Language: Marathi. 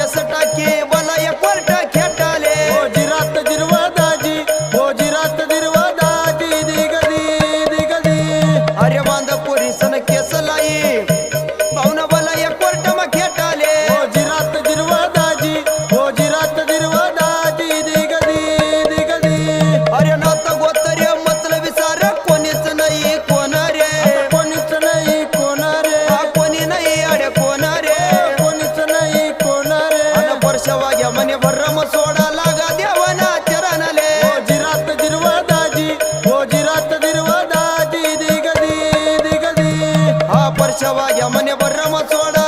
केस टाके बलाय कोर्ट खेटाले। जिरात जिरवा दाजी हो जिरात जिरवा दाजी दिगदी दिगदी। अरे बांध पोरीसन केस लाई जिरवा दाजी दिगदी दिगदी